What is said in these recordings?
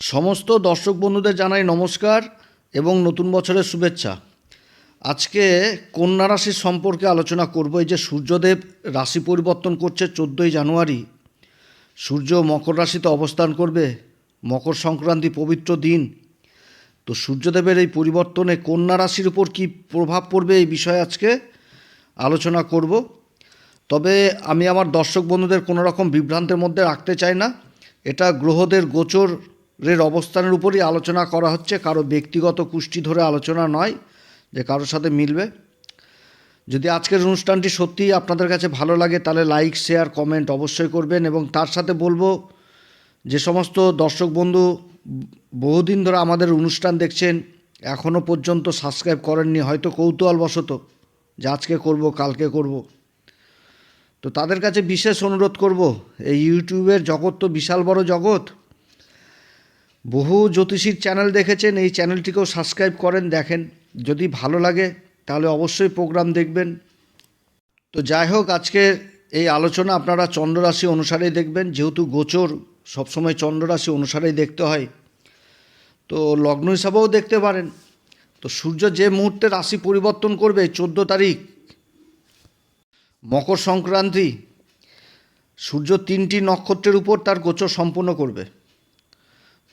সমস্ত দর্শক বন্ধুদের জানাই নমস্কার এবং নতুন বছরের শুভেচ্ছা। আজকে কন্যা রাশির সম্পর্কে আলোচনা করব। এই যে সূর্যদেব রাশি পরিবর্তন করছে চোদ্দোই জানুয়ারি। সূর্য মকর রাশিতে অবস্থান করবে। মকর সংক্রান্তি পবিত্র দিন। তো সূর্যদেবের এই পরিবর্তনে কন্যা রাশির উপর কী প্রভাব পড়বে এই বিষয়ে আজকে আলোচনা করব। তবে আমি আমার দর্শক বন্ধুদের কোনো রকম বিভ্রান্তের মধ্যে রাখতে চাই না। এটা গ্রহদের গোচরের অবস্থানের উপরই আলোচনা করা হচ্ছে। কারও ব্যক্তিগত কুষ্টি ধরে আলোচনা নয় যে কারোর সাথে মিলবে। যদি আজকের অনুষ্ঠানটি সত্যিই আপনাদের কাছে ভালো লাগে, তাহলে লাইক, শেয়ার, কমেন্ট অবশ্যই করবেন এবং তার সাথে বলব, যে সমস্ত দর্শক বন্ধু বহুদিন ধরে আমাদের অনুষ্ঠান দেখছেন এখনও পর্যন্ত সাবস্ক্রাইব করেননি, হয়তো কৌতূহলবশত, যে আজকে করব, কালকে করব। তো তাদের কাছে বিশেষ অনুরোধ করব, এই ইউটিউবের জগৎ তো বিশাল বড় জগৎ। বহু জ্যোতিষীর চ্যানেল দেখেছেন, এই চ্যানেলটিকেও সাবস্ক্রাইব করেন, দেখেন। যদি ভালো লাগে, তাহলে অবশ্যই প্রোগ্রাম দেখবেন। তো যাই হোক, আজকে এই আলোচনা আপনারা চন্দ্ররাশি অনুসারেই দেখবেন, যেহেতু গোচর, সবসময় চন্দ্ররাশি অনুসারেই দেখতে হয়। তো লগ্ন হিসাবেও দেখতে পারেন। তো সূর্য যে মুহূর্তে রাশি পরিবর্তন করবে, চোদ্দ তারিখ, মকর সংক্রান্তি, সূর্য তিনটি নক্ষত্রের উপর তার গোচর সম্পূর্ণ করবে।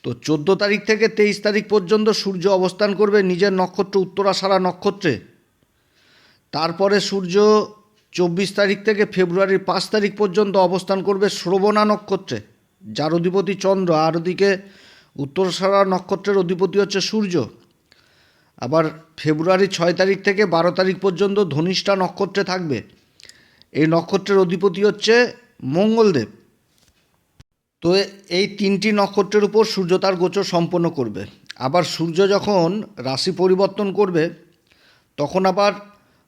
তো চোদ্দ তারিখ থেকে তেইশ তারিখ পর্যন্ত সূর্য অবস্থান করবে নিজের নক্ষত্র উত্তরাষাঢ়া নক্ষত্রে। তারপরে সূর্য চব্বিশ তারিখ থেকে ফেব্রুয়ারির পাঁচ তারিখ পর্যন্ত অবস্থান করবে শ্রবণা নক্ষত্রে। যার অধিপতি চন্দ্র, আর ওদিকে উত্তরাষাঢ়া নক্ষত্রের অধিপতি হচ্ছে সূর্য। আবার ফেব্রুয়ারি ছয় তারিখ থেকে বারো তারিখ পর্যন্ত ধনিষ্ঠা নক্ষত্রে থাকবে। এই নক্ষত্রের অধিপতি হচ্ছে মঙ্গলদেব। তো এই তিনটি নক্ষত্রের উপর সূর্য তার গোচর সম্পন্ন করবে। আবার সূর্য যখন রাশি পরিবর্তন করবে, তখন আবার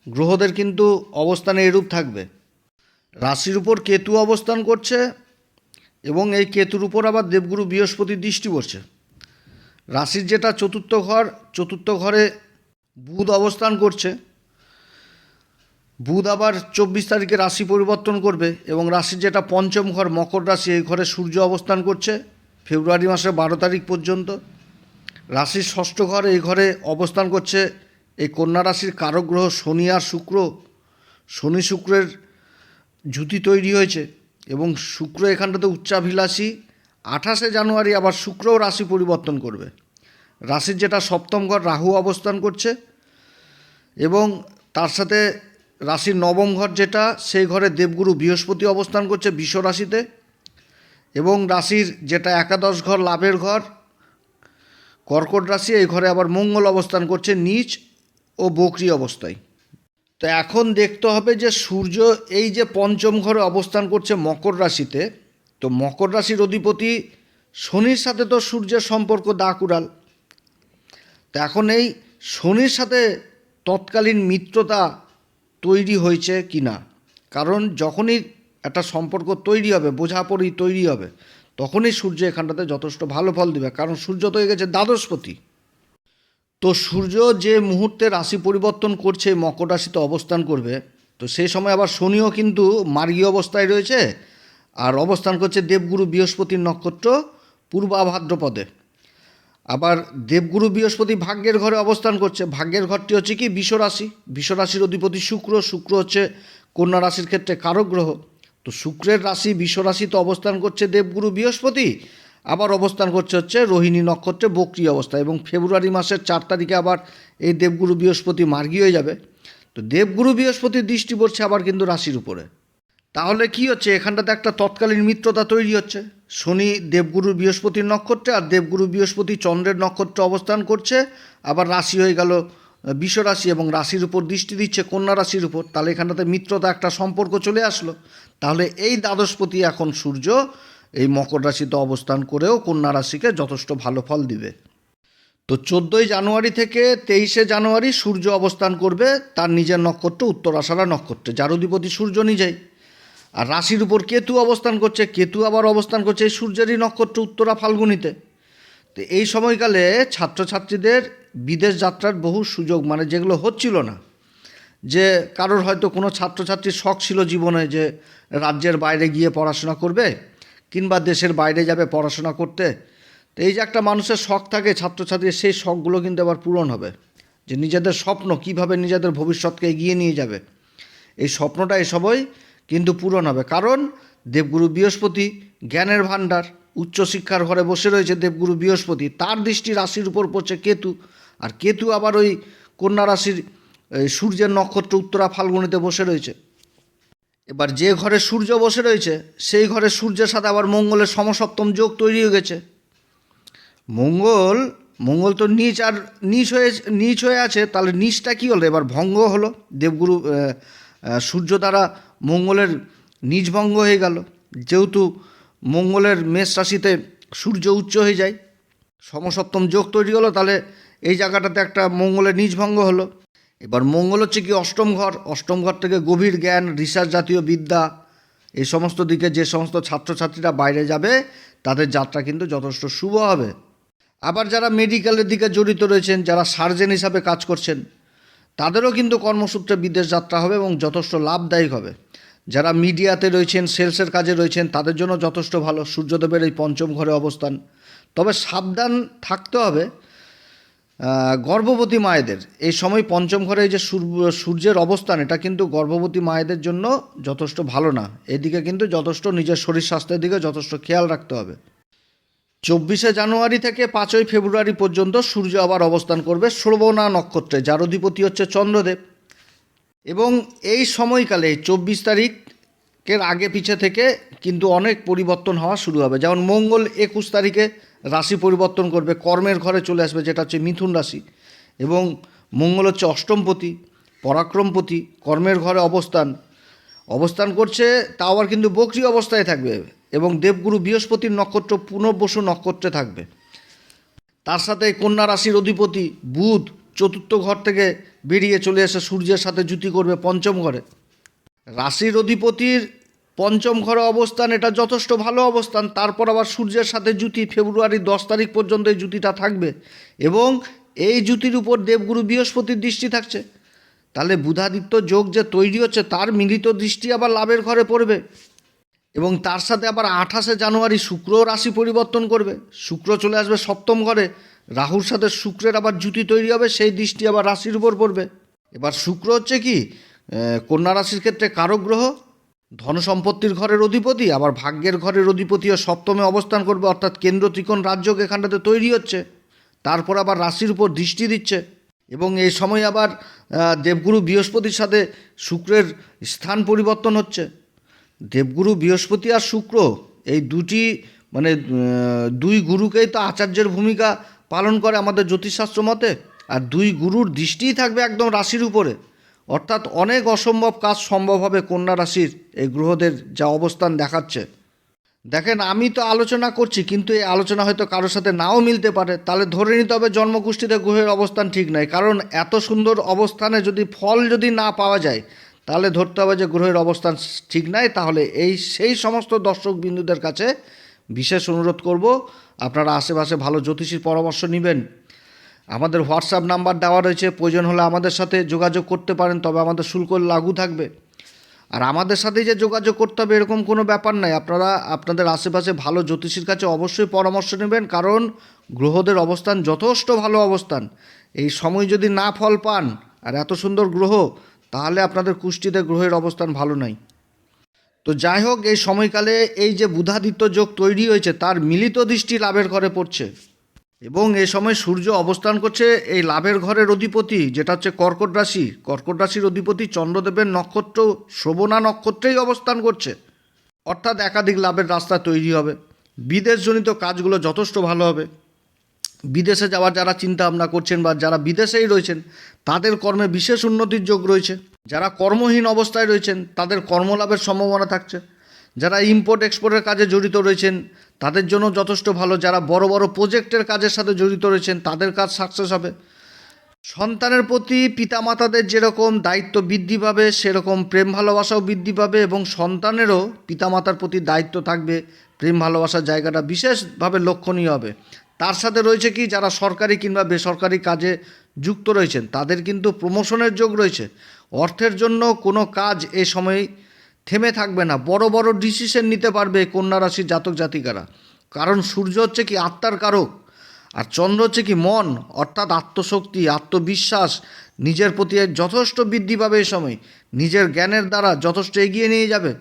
গ্রহদের কিন্তু অবস্থানে এরূপ থাকবে। রাশির উপর কেতু অবস্থান করছে এবং এই কেতুর উপর আবার দেবগুরু বৃহস্পতির দৃষ্টি পড়ছে। রাশির যেটা চতুর্থ ঘর, চতুর্থ ঘরে বুধ অবস্থান করছে। বুধ আবার চব্বিশ তারিখে রাশি পরিবর্তন করবে এবং রাশির যেটা পঞ্চম ঘর মকর রাশি, এই ঘরে সূর্য অবস্থান করছে ফেব্রুয়ারি মাসের বারো তারিখ পর্যন্ত। রাশির ষষ্ঠ ঘর, এই ঘরে অবস্থান করছে এই কন্যা রাশির কারক গ্রহ শনি আর শুক্র। শনি শুক্রের জুতি তৈরি হয়েছে এবং শুক্র এখানটাতে উচ্চাভিলাষী। আঠাশে জানুয়ারি আবার শুক্রও রাশি পরিবর্তন করবে। রাশির যেটা সপ্তম ঘর, রাহু অবস্থান করছে এবং তার সাথে রাশির নবম ঘর যেটা, সেই ঘরে দেবগুরু বৃহস্পতি অবস্থান করছে বিশ্ব রাশিতে। এবং রাশির যেটা একাদশ ঘর, লাভের ঘর, কর্কট রাশি, এই ঘরে আবার মঙ্গল অবস্থান করছে নিচ ও বকরি অবস্থায়। তো এখন দেখতে হবে যে সূর্য এই যে পঞ্চম ঘরে অবস্থান করছে মকর রাশিতে, তো মকর রাশির অধিপতি শনির সাথে তো সূর্যের সম্পর্ক দাকুড়াল তো এখন এই শনির সাথে তৎকালীন মিত্রতা তৈরি হয়েছে কি না? কারণ যখনই একটা সম্পর্ক তৈরি হবে, বোঝাপড়ি তৈরি হবে, তখনই সূর্য এখানটাতে যথেষ্ট ভালো ফল দেবে। কারণ সূর্য তো হয়ে গেছে দ্বাদশপতি। তো সূর্য যে মুহূর্তে রাশি পরিবর্তন করছে, মকর রাশিতে অবস্থান করবে, তো সেই সময় আবার শনিও কিন্তু মার্গীয় অবস্থায় রয়েছে, আর অবস্থান করছে দেবগুরু বৃহস্পতির নক্ষত্র পূর্বা ভাদ্রপদে আবার দেবগুরু বৃহস্পতি ভাগ্যের ঘরে অবস্থান করছে। ভাগ্যের ঘরটি হচ্ছে কি? বিশ্বরাশি। বিশ্বরাশির অধিপতি শুক্র। শুক্র হচ্ছে কন্যা রাশির ক্ষেত্রে কারক গ্রহ। তো শুক্রের রাশি, বিশ্বরাশিতে অবস্থান করছে দেবগুরু বৃহস্পতি। আবার অবস্থান করছে হচ্ছে রোহিণী নক্ষত্রে বক্রি অবস্থা এবং ফেব্রুয়ারি মাসের চার তারিখে আবার এই দেবগুরু বৃহস্পতি মার্গী হয়ে যাবে। তো দেবগুরু বৃহস্পতির দৃষ্টি পড়ছে আবার কিন্তু রাশির উপরে। তাহলে কি হচ্ছে? এখানটাতে একটা তৎকালীন মিত্রতা তৈরি হচ্ছে। শনি দেবগুরু বৃহস্পতির নক্ষত্রে আর দেবগুরু বৃহস্পতি চন্দ্রের নক্ষত্রে অবস্থান করছে। আবার রাশি হয়ে গেল বিশ্ব রাশি এবং রাশির উপর দৃষ্টি দিচ্ছে কন্যা রাশির উপর। তাহলে এখানটাতে মিত্রতা একটা সম্পর্ক চলে আসলো। তাহলে এই দ্বাদশপতি এখন সূর্য, এই মকর রাশিতে অবস্থান করেও কন্যা রাশিকে যথেষ্ট ভালো ফল দিবে। তো চোদ্দোই জানুয়ারি থেকে তেইশে জানুয়ারি সূর্য অবস্থান করবে, তার নিজের নক্ষত্র উত্তরাষাঢ়া নক্ষত্রে। যার অধিপতি সূর্য নিজেই। আর রাশির উপর কেতু অবস্থান করছে, কেতু আবার অবস্থান করছে সূর্যেরই নক্ষত্র উত্তরা ফাল্গুনিতে। তো এই সময়কালে ছাত্রছাত্রীদের বিদেশ যাত্রার বহু সুযোগ মানে যেগুলো হচ্ছিল না, যে কারোর হয়তো কোনো ছাত্রছাত্রীর শখ ছিল জীবনে যে রাজ্যের বাইরে গিয়ে পড়াশোনা করবে, কিংবা দেশের বাইরে যাবে পড়াশোনা করতে। তো এই যে একটা মানুষের শখ থাকে ছাত্রছাত্রীর, সেই শখগুলো কিন্তু আবার পূরণ হবে। যে নিজেদের স্বপ্ন, কীভাবে নিজেদের ভবিষ্যৎকে এগিয়ে নিয়ে যাবে। এই স্বপ্নটা এসবই কিন্তু পূরণ হবে। কারণ দেবগুরু বৃহস্পতি জ্ঞানের ভাণ্ডার উচ্চশিক্ষার ঘরে বসে রয়েছে দেবগুরু বৃহস্পতি, তার দৃষ্টি রাশির উপর পড়ছে কেতু। আর কেতু আবার ওই কন্যা রাশির সূর্যের নক্ষত্র উত্তরা ফাল্গুনিতে বসে রয়েছে। এবার যে ঘরে সূর্য বসে রয়েছে, সেই ঘরে সূর্যের সাথে আবার মঙ্গলের সমসপ্তম যোগ তৈরি হয়ে গেছে। মঙ্গল মঙ্গল তো নিচ আর নিচ হয়ে নিচ হয়ে আছে, তাহলে নিচটা কী হলো? এবার ভঙ্গ হলো। দেবগুরু সূর্য দ্বারা মঙ্গলের নিজ ভঙ্গ হয়ে গেল। যেহেতু মঙ্গলের মেষ রাশিতে সূর্য উচ্চ হয়ে যায়, সমসপ্তম যোগ তৈরি হলো, তাহলে এই জায়গাটাতে একটা মঙ্গলের নিজ ভঙ্গ হলো। এবার মঙ্গল হচ্ছে কি অষ্টম ঘর। অষ্টম ঘর থেকে গভীর জ্ঞান, রিসার্চ জাতীয় বিদ্যা এই সমস্ত দিকে যে সমস্ত ছাত্রছাত্রীরা বাইরে যাবে, তাদের যাত্রা কিন্তু যথেষ্ট শুভ হবে। আবার যারা মেডিকেলের দিকে জড়িত রয়েছেন, যারা সার্জেন হিসাবে কাজ করছেন, তাদেরও কিন্তু কর্মসূত্রে বিদেশ যাত্রা হবে এবং যথেষ্ট লাভদায়ক হবে। যারা মিডিয়াতে রয়েছেন, সেলসের কাজে রয়েছেন, তাদের জন্য যথেষ্ট ভালো। সূর্যদেবের এই পঞ্চম ঘরে অবস্থান। তবে সাবধান থাকতে হবে গর্ভবতী মায়েদের। এই সময় পঞ্চম ঘরে যে সূর্যের অবস্থান, এটা কিন্তু গর্ভবতী মায়েদের জন্য যথেষ্ট ভালো না। এদিকে কিন্তু যথেষ্ট নিজের শরীর স্বাস্থ্যের দিকে যথেষ্ট খেয়াল রাখতে হবে। চব্বিশে জানুয়ারি থেকে পাঁচই ফেব্রুয়ারি পর্যন্ত সূর্য আবার অবস্থান করবে শ্রবণা নক্ষত্রে, যার অধিপতি হচ্ছে চন্দ্রদেব। এবং এই সময়কালে চব্বিশ তারিখের আগে পিছে থেকে কিন্তু অনেক পরিবর্তন হওয়া শুরু হবে। যেমন মঙ্গল একুশ তারিখে রাশি পরিবর্তন করবে, কর্মের ঘরে চলে আসবে, যেটা হচ্ছে মিথুন রাশি। এবং মঙ্গল হচ্ছে অষ্টমপতি, পরাক্রমপতি, কর্মের ঘরে অবস্থান। অবস্থান করছে তা আবার কিন্তু বকরি অবস্থায় থাকবে এবং দেবগুরু বৃহস্পতির নক্ষত্র পুনর্বসু নক্ষত্রে থাকবে। তার সাথে কন্যা রাশির অধিপতি বুধ চতুর্থ ঘর থেকে বেরিয়ে চলে এসে সূর্যের সাথে জুতি করবে পঞ্চম ঘরে। রাশির অধিপতির পঞ্চম ঘরে অবস্থান, এটা যথেষ্ট ভালো অবস্থান। তারপর আবার সূর্যের সাথে জুতি ফেব্রুয়ারি দশ তারিখ পর্যন্ত এই জুতিটা থাকবে। এবং এই জুতির উপর দেবগুরু বৃহস্পতির দৃষ্টি থাকছে। তাহলে বুধাদিত্য যোগ যে তৈরি হচ্ছে, তার মিলিত দৃষ্টি আবার লাভের ঘরে পড়বে। এবং তার সাথে আবার আঠাশে জানুয়ারি শুক্র রাশি পরিবর্তন করবে। শুক্র চলে আসবে সপ্তম ঘরে। রাহুর সাথে শুক্রের আবার জুতি তৈরি হবে, সেই দৃষ্টি আবার রাশির উপর পড়বে। এবার শুক্র হচ্ছে কি কন্যা রাশির ক্ষেত্রে কারক গ্রহ, ধন সম্পত্তির ঘরের অধিপতি, আবার ভাগ্যের ঘরের অধিপতিও সপ্তমে অবস্থান করবে, অর্থাৎ কেন্দ্র ত্রিকোণ রাজ্য এখানটাতে তৈরি হচ্ছে। তারপর আবার রাশির উপর দৃষ্টি দিচ্ছে। এবং এই সময় আবার দেবগুরু বৃহস্পতির সাথে শুক্রের স্থান পরিবর্তন হচ্ছে। দেবগুরু বৃহস্পতি আর শুক্র, এই দুটি মানে দুই গুরুকেই তো আচার্যের ভূমিকা পালন করে আমাদের জ্যোতিষশাস্ত্র মতে, আর দুই গুরুর দৃষ্টিই থাকবে একদম রাশির উপরে। অর্থাৎ অনেক অসম্ভব কাজ সম্ভব হবে কন্যা রাশির এই গ্রহদের যা অবস্থান দেখাচ্ছে। দেখেন, আমি তো আলোচনা করছি, কিন্তু এই আলোচনা হয়তো কারোর সাথে নাও মিলতে পারে। তাহলে ধরে নিতে হবে জন্মকুষ্ঠিতে গ্রহের অবস্থান ঠিক নয় কারণ এত সুন্দর অবস্থানে যদি ফল যদি না পাওয়া যায়, তাহলে ধরতে হবে যে গ্রহের অবস্থান ঠিক নাই। তাহলে এই সেই সমস্ত দর্শক বিন্দুদের কাছে বিশেষ অনুরোধ করব আপনারা আশেপাশে ভালো জ্যোতিষীর পরামর্শ নেবেন। আমাদের হোয়াটসঅ্যাপ নাম্বার দেওয়া রয়েছে, প্রয়োজন হলে আমাদের সাথে যোগাযোগ করতে পারেন, তবে আমাদের শুল্ক লাগু থাকবে। আর আমাদের সাথে যে যোগাযোগ করতে হবে এরকম কোনো ব্যাপার নাই। আপনারা আপনাদের আশেপাশে ভালো জ্যোতিষীর কাছে অবশ্যই পরামর্শ নেবেন, কারণ গ্রহদের অবস্থান যথেষ্ট ভালো অবস্থান। এই সময় যদি না ফল পান, আর এত সুন্দর গ্রহ, তাহলে আপনাদের কুষ্টিতে গ্রহের অবস্থান ভালো নাই। তো যাই হোক, এই সময়কালে এই যে বুধাদিত্য যোগ তৈরি হয়েছে, তার মিলিত দৃষ্টি লাভের ঘরে পড়ছে। এবং এ সময় সূর্য অবস্থান করছে এই লাভের ঘরের অধিপতি, যেটা হচ্ছে কর্কট রাশি। কর্কট রাশির অধিপতি চন্দ্রদেবের নক্ষত্র শ্রবণা নক্ষত্রেই অবস্থান করছে। অর্থাৎ একাধিক লাভের রাস্তা তৈরি হবে। বিদেশজনিত কাজগুলো যথেষ্ট ভালো হবে। বিদেশে যাওয়ার যারা চিন্তা ভাবনা করছেন বা যারা বিদেশেই রয়েছেন, তাদের কর্মে বিশেষ উন্নতির যোগ রয়েছে। যারা কর্মহীন অবস্থায় রয়েছেন, তাদের কর্মলাভের সম্ভাবনা থাকছে। যারা ইম্পোর্ট এক্সপোর্টের কাজে জড়িত রয়েছেন, তাদের জন্য যথেষ্ট ভালো। যারা বড় বড় প্রজেক্টের কাজের সাথে জড়িত রয়েছেন, তাদের কাজ সাকসেস হবে। সন্তানের প্রতি পিতামাতাদের যেরকম দায়িত্ব বৃদ্ধি পাবে, সেরকম প্রেম ভালোবাসাও বৃদ্ধি পাবে এবং সন্তানেরও পিতামাতার প্রতি দায়িত্ব থাকবে। প্রেম ভালোবাসার জায়গাটা বিশেষভাবে লক্ষণীয় হবে। তার সাথে রয়েছে কি, যারা সরকারি কিংবা বেসরকারি কাজে যুক্ত রয়েছেন, তাদের কিন্তু প্রমোশনের যোগ রয়েছে। অর্থের জন্য কোনো কাজ এ সময় থেমে থাকবে না। বড় বড় ডিসিশন নিতে পারবে কন্যা রাশির জাতক জাতিকারা। কারণ সূর্য হচ্ছে কি আত্মার কারক, আর চন্দ্র হচ্ছে কি মন, অর্থাৎ আত্মশক্তি, আত্মবিশ্বাস, নিজের প্রতি যথেষ্ট বৃদ্ধি পাবে এই সময়। নিজের জ্ঞানের দ্বারা যথেষ্ট এগিয়ে নিয়ে যাবে।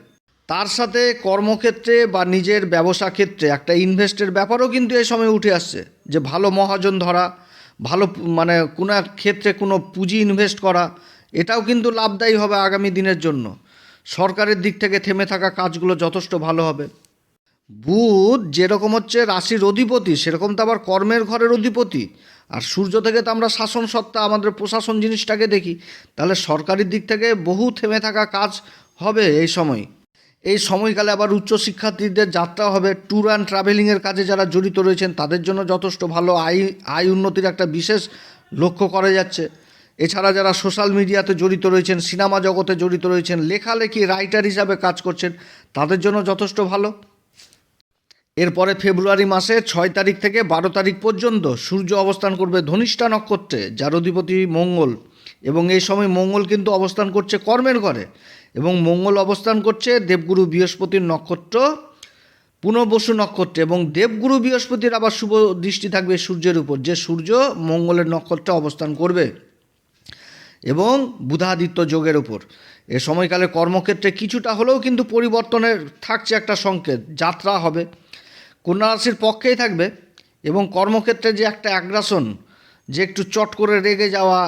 তার সাথে কর্মক্ষেত্রে বা নিজের ব্যবসা ক্ষেত্রে একটা ইনভেস্টের ব্যাপারও কিন্তু এই সময় উঠে আসছে। যে ভালো মহাজন ধরা, ভালো মানে কোনো এক ক্ষেত্রে কোনো পুঁজি ইনভেস্ট করা এটাও কিন্তু লাভদায়ী হবে আগামী দিনের জন্য। সরকারের দিক থেকে থেমে থাকা কাজগুলো যথেষ্ট ভালো হবে। বুধ যেরকম হচ্ছে রাশির অধিপতি, সেরকম তো আবার কর্মের ঘরের অধিপতি। আর সূর্য থেকে তো আমরা শাসন সত্তা, আমাদের প্রশাসন জিনিসটাকে দেখি। তাহলে সরকারি দিক থেকে বহু থেমে থাকা কাজ হবে এই সময়। এই সময়কালে আবার উচ্চশিক্ষার্থীদের যাত্রা হবে। ট্যুর অ্যান্ড ট্রাভেলিংয়ের কাজে যারা জড়িত রয়েছেন, তাদের জন্য যথেষ্ট ভালো আয় আয় উন্নতির একটা বিশেষ লক্ষ্য করা যাচ্ছে। এছাড়া যারা সোশ্যাল মিডিয়াতে জড়িত রয়েছেন, সিনেমা জগতে জড়িত রয়েছেন, লেখালেখি রাইটার হিসাবে কাজ করছেন, তাদের জন্য যথেষ্ট ভালো। এরপরে ফেব্রুয়ারি মাসে ছয় তারিখ থেকে বারো তারিখ পর্যন্ত সূর্য অবস্থান করবে ধনিষ্ঠা নক্ষত্রে, যার অধিপতি মঙ্গল। এবং এই সময় মঙ্গল কিন্তু অবস্থান করছে কর্মের ঘরে। এবং মঙ্গল অবস্থান করছে দেবগুরু বৃহস্পতির নক্ষত্র, পুনর্বসু নক্ষত্রে। এবং দেবগুরু বৃহস্পতির আবার শুভ দৃষ্টি থাকবে সূর্যের উপর, যে সূর্য মঙ্গলের নক্ষত্রে অবস্থান করবে। এবং বুধাদিত্য যোগের উপর। এ সময়কালে কর্মক্ষেত্রে কিছুটা হলেও কিন্তু পরিবর্তনের থাকছে একটা সংকেত, যাত্রা হবে। কন্যা রাশির পক্ষেই থাকবে এবং কর্মক্ষেত্রে যে একটা অ্যাগ্রাসন যে একটু চট করে রেগে যাওয়া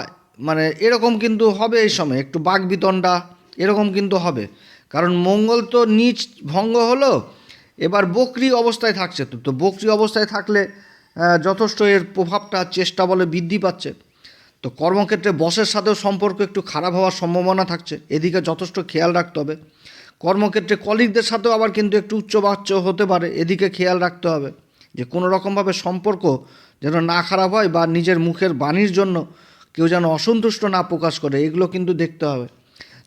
মানে এরকম কিন্তু হবে এই সময়, একটু বাঘ বিতণ্ডা এরকম কিন্তু হবে। কারণ মঙ্গল তো নিচ ভঙ্গ হলো, এবার বকরি অবস্থায় থাকছে। তো তো বকরি অবস্থায় থাকলে যথেষ্ট এর প্রভাবটা চেষ্টা বলে বৃদ্ধি পাচ্ছে। তো কর্মক্ষেত্রে বসের সাথেও সম্পর্ক একটু খারাপ হওয়ার সম্ভাবনা থাকছে। এদিকে যথেষ্ট খেয়াল রাখতে হবে। কর্মক্ষেত্রে কলিগদের সাথেও আবার কিন্তু একটু উচ্চবাচ্য হতে পারে। এদিকে খেয়াল রাখতে হবে যে কোনো রকমভাবে সম্পর্ক যেন না খারাপ হয় বা নিজের মুখের বাণীর জন্য কেউ যেন অসন্তুষ্ট না প্রকাশ করে, এগুলো কিন্তু দেখতে হবে।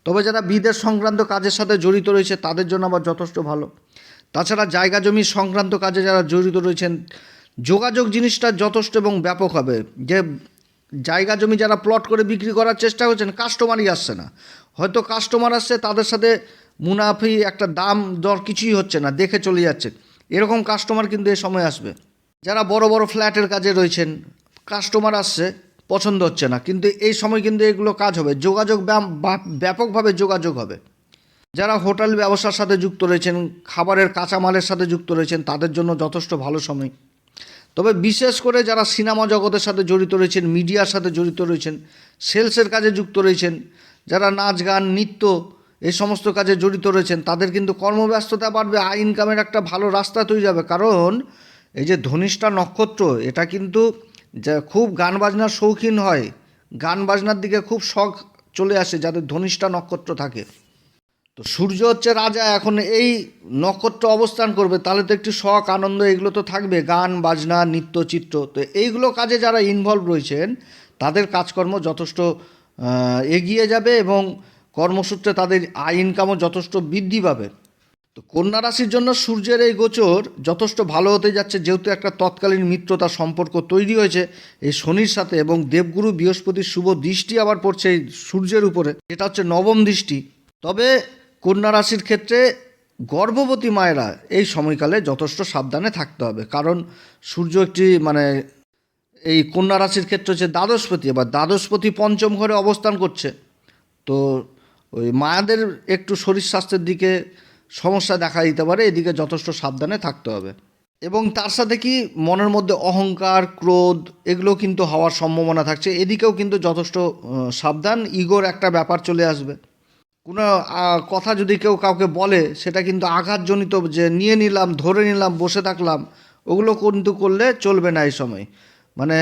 তবে যারা বিদেশ সংক্রান্ত কাজের সাথে জড়িত রয়েছে, তাদের জন্য আবার যথেষ্ট ভালো। তাছাড়া জায়গা জমি সংক্রান্ত কাজে যারা জড়িত রয়েছেন, যোগাযোগ জিনিসটা যথেষ্ট এবং ব্যাপক হবে। যে জায়গা জমি যারা প্লট করে বিক্রি করার চেষ্টা করছেন কাস্টমারই আসছে না। হয়তো কাস্টমার আসছে, তাদের সাথে মুনাফি একটা দাম দর কিছুই হচ্ছে না, দেখে চলে যাচ্ছে। এরকম কাস্টমার কিন্তু এ সময় আসবে। যারা বড় বড় ফ্ল্যাটের কাজে রয়েছেন কাস্টমার আসছে, পছন্দ হচ্ছে না। কিন্তু এই সময় কিন্তু এগুলো কাজ হবে। যোগাযোগ ব্যাপকভাবে যোগাযোগ হবে। যারা হোটেল ব্যবসার সাথে যুক্ত রয়েছেন, খাবারের কাঁচামালের সাথে যুক্ত রয়েছেন, তাদের জন্য যথেষ্ট ভালো সময়। তবে বিশেষ করে যারা সিনেমা জগতের সাথে জড়িত রয়েছেন, মিডিয়ার সাথে জড়িত রয়েছেন, সেলসের কাজে যুক্ত রয়েছেন, যারা নাচ, গান, নৃত্য এই সমস্ত কাজে জড়িত রয়েছেন, তাদের কিন্তু কর্মব্যস্ততা বাড়বে আয় ইনকামের একটা ভালো রাস্তা তৈরি যাবে কারণ এই যে ধনিষ্ঠা নক্ষত্র, এটা কিন্তু যা খুব গান বাজনার শৌখিন হয়। গান বাজনার দিকে খুব শখ চলে আসে যাদের ধনিষ্ঠা নক্ষত্র থাকে। তো সূর্য হচ্ছে রাজা, এখন এই নক্ষত্র অবস্থান করবে, তাহলে তো একটু শখ, আনন্দ, এগুলো তো থাকবে, গান, বাজনা, নৃত্য, চিত্র। তো এইগুলো কাজে যারা ইনভলভ রয়েছেন, তাদের কাজকর্ম যথেষ্ট এগিয়ে যাবে এবং কর্মসূত্রে তাদের আয় ইনকামও যথেষ্ট বৃদ্ধি পাবে। তো কন্যা রাশির জন্য সূর্যের এই গোচর যথেষ্ট ভালো হতে যাচ্ছে, যেহেতু একটা তৎকালীন মিত্রতা সম্পর্ক তৈরি হয়েছে এই শনির সাথে এবং দেবগুরু বৃহস্পতির শুভ দৃষ্টি আবার পড়ছে এই সূর্যের উপরে এটা হচ্ছে নবম দৃষ্টি। তবে কন্যা রাশির ক্ষেত্রে গর্ভবতী মায়েরা এই সময়কালে যথেষ্ট সাবধানে থাকতে হবে। কারণ সূর্য একটি মানে এই কন্যা রাশির ক্ষেত্রে হচ্ছে দ্বাদশপতি, এবার দ্বাদশপতি পঞ্চম ঘরে অবস্থান করছে। তো ওই মায়াদের একটু শরীর স্বাস্থ্যের দিকে সমস্যা দেখা দিতে পারে, এদিকে যথেষ্ট সাবধানে থাকতে হবে। এবং তার সাথে কি মনের মধ্যে অহংকার, ক্রোধ এগুলো কিন্তু হওয়ার সম্ভাবনা থাকছে। এদিকেও কিন্তু যথেষ্ট সাবধান, ইগোর একটা ব্যাপার চলে আসবে। কোনো কথা যদি কেউ কাউকে বলে, সেটা কিন্তু আঘাতজনিত যে নিয়ে নিলাম, ধরে নিলাম, বসে থাকলাম, ওগুলো কিন্তু করলে চলবে না এই সময়। মানে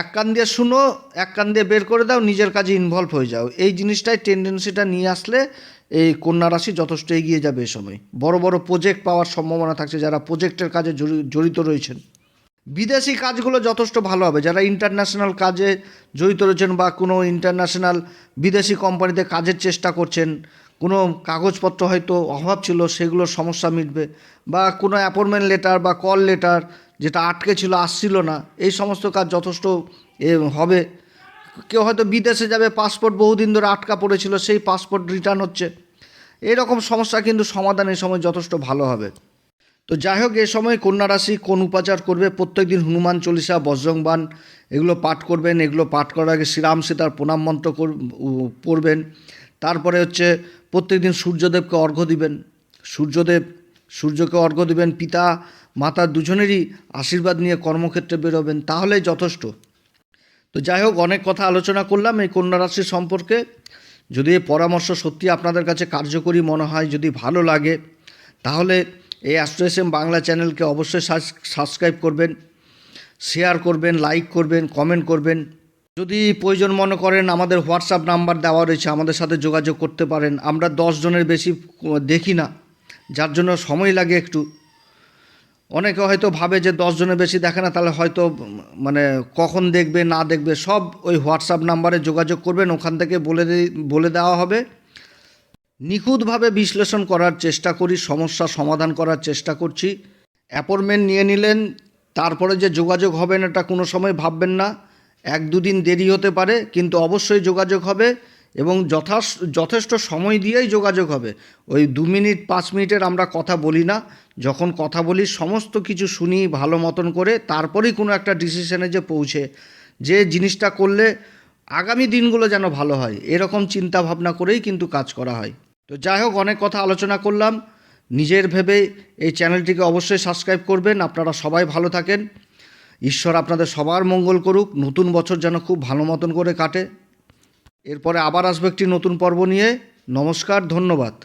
এক কান দিয়ে শুনো, এক কান দিয়ে বের করে দাও, নিজের কাজে ইনভলভ হয়ে যাও। এই জিনিসটাই টেন্ডেন্সিটা নিয়ে আসলে এই কন্যা রাশি যথেষ্ট এগিয়ে যাবে এ সময়। বড় বড় প্রজেক্ট পাওয়ার সম্ভাবনা থাকছে, যারা প্রজেক্টের কাজে জড়িত রয়েছেন। বিদেশি কাজগুলো যথেষ্ট ভালো হবে। যারা ইন্টারন্যাশনাল কাজে জড়িত রয়েছেন বা কোনো ইন্টারন্যাশনাল বিদেশি কোম্পানিতে কাজের চেষ্টা করছেন, কোনো কাগজপত্র হয়তো অভাব ছিল, সেগুলোর সমস্যা মিটবে বা কোনো অ্যাপয়েন্টমেন্ট লেটার বা কল লেটার যেটা আটকে ছিল, আসছিল না, এই সমস্ত কাজ যথেষ্ট হবে। কেউ হয়তো বিদেশে যাবে পাসপোর্ট বহুদিন ধরে আটকা পড়েছিল, সেই পাসপোর্ট রিটার্ন হচ্ছে। এরকম সমস্যা কিন্তু সমাধান এই সময় যথেষ্ট ভালো হবে। তো যাই হোক, এ সময় কন্যা রাশি কোন উপাচার করবে? প্রত্যেকদিন হনুমান চল্লিশা বজ্রংবান এগুলো পাঠ করবেন। এগুলো পাঠ করার আগে শ্রীরাম সীতার প্রণাম মন্ত্র পড়বেন। তারপরে হচ্ছে প্রত্যেকদিন সূর্যদেবকে অর্ঘ্য দিবেন। সূর্যদেব, সূর্যকে অর্ঘ্য দিবেন। পিতা, মাতা দুজনেরই আশীর্বাদ নিয়ে কর্মক্ষেত্রে বেরোবেন। তাহলেই যথেষ্ট। তো যাই হোক, অনেক কথা আলোচনা করলাম এই কন্যা রাশি সম্পর্কে। যদি এই পরামর্শ সত্যি আপনাদের কাছে কার্যকরী মনে হয়, যদি ভালো লাগে, তাহলে এই অ্যাস্ট্রোএসএম বাংলা চ্যানেলকে অবশ্যই সাবস্ক্রাইব করবেন শেয়ার করবেন লাইক করবেন কমেন্ট করবেন। যদি প্রয়োজন মনে করেন, আমাদের হোয়াটসঅ্যাপ নাম্বার দেওয়া রয়েছে, আমাদের সাথে যোগাযোগ করতে পারেন। আমরা দশ জনের বেশি দেখি না, যার জন্য সময় লাগে একটু। অনেকে হয়তো ভাবে যে জনের বেশি দেখে না, তাহলে হয়তো মানে কখন দেখবে, না দেখবে, সব ওই হোয়াটসঅ্যাপ নাম্বারে যোগাযোগ করবেন, ওখান থেকে বলে বলে দেওয়া হবে। নিখুঁতভাবে বিশ্লেষণ করার চেষ্টা করি, সমস্যা সমাধান করার চেষ্টা করছি। অ্যাপয়েন্টমেন্ট নিয়ে নিলেন, তারপরে যে যোগাযোগ হবেন এটা কোনো সময় ভাববেন না। এক দুদিন দেরি হতে পারে, কিন্তু অবশ্যই যোগাযোগ হবে এবং যথা যথেষ্ট সময় দিয়েই যোগাযোগ হবে। ওই দু মিনিট, পাঁচ মিনিটের আমরা কথা বলি না। যখন কথা বলি, সমস্ত কিছু শুনি, ভালো মতন করে, তারপরেই কোনো একটা ডিসিশনে যে পৌঁছে। যে জিনিসটা করলে আগামী দিনগুলো যেন ভালো হয়, এরকম চিন্তা ভাবনা করেই কিন্তু কাজ করা হয়। তো যাই হোক, অনেক কথা আলোচনা করলাম। নিজের ভেবে এই চ্যানেলটিকে অবশ্যই সাবস্ক্রাইব করবেন। আপনারা সবাই ভালো থাকেন। ঈশ্বর আপনাদের সবার মঙ্গল করুক। নতুন বছর যেন খুব ভালো মতন করে কাটে। এরপরে আবার আসবে একটি নতুন পর্ব নিয়ে। নমস্কার, ধন্যবাদ।